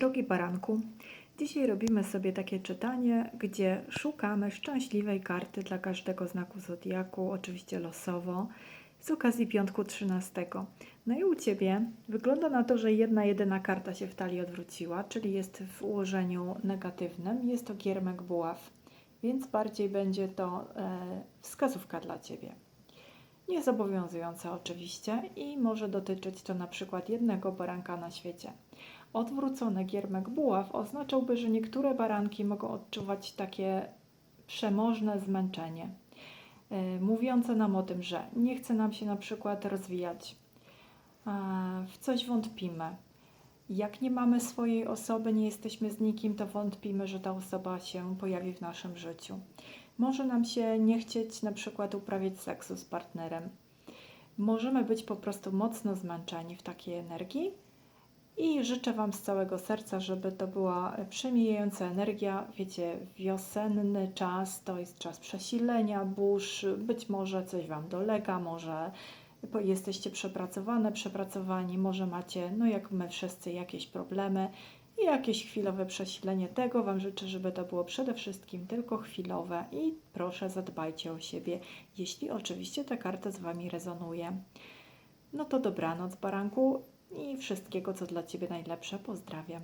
Drogi baranku, dzisiaj robimy sobie takie czytanie, gdzie szukamy szczęśliwej karty dla każdego znaku zodiaku, oczywiście losowo, z okazji piątku 13. No i u Ciebie wygląda na to, że jedna jedyna karta się w talii odwróciła, czyli jest w ułożeniu negatywnym. Jest to giermek buław, więc bardziej będzie to e, wskazówka dla Ciebie. Niezobowiązująca oczywiście i może dotyczyć to na przykład jednego baranka na świecie. Odwrócony giermek buław oznaczałby, że niektóre baranki mogą odczuwać takie przemożne zmęczenie, yy, mówiące nam o tym, że nie chce nam się na przykład rozwijać, yy, w coś wątpimy. Jak nie mamy swojej osoby, nie jesteśmy z nikim, to wątpimy, że ta osoba się pojawi w naszym życiu. Może nam się nie chcieć na przykład uprawiać seksu z partnerem. Możemy być po prostu mocno zmęczeni w takiej energii i życzę Wam z całego serca, żeby to była przemijająca energia. Wiecie, wiosenny czas to jest czas przesilenia, burz, być może coś Wam dolega, może jesteście przepracowane, przepracowani, może macie, no jak my wszyscy, jakieś problemy i jakieś chwilowe przesilenie. Tego Wam życzę, żeby to było przede wszystkim tylko chwilowe i proszę zadbajcie o siebie, jeśli oczywiście ta karta z Wami rezonuje. No to dobranoc, baranku i wszystkiego, co dla Ciebie najlepsze. Pozdrawiam.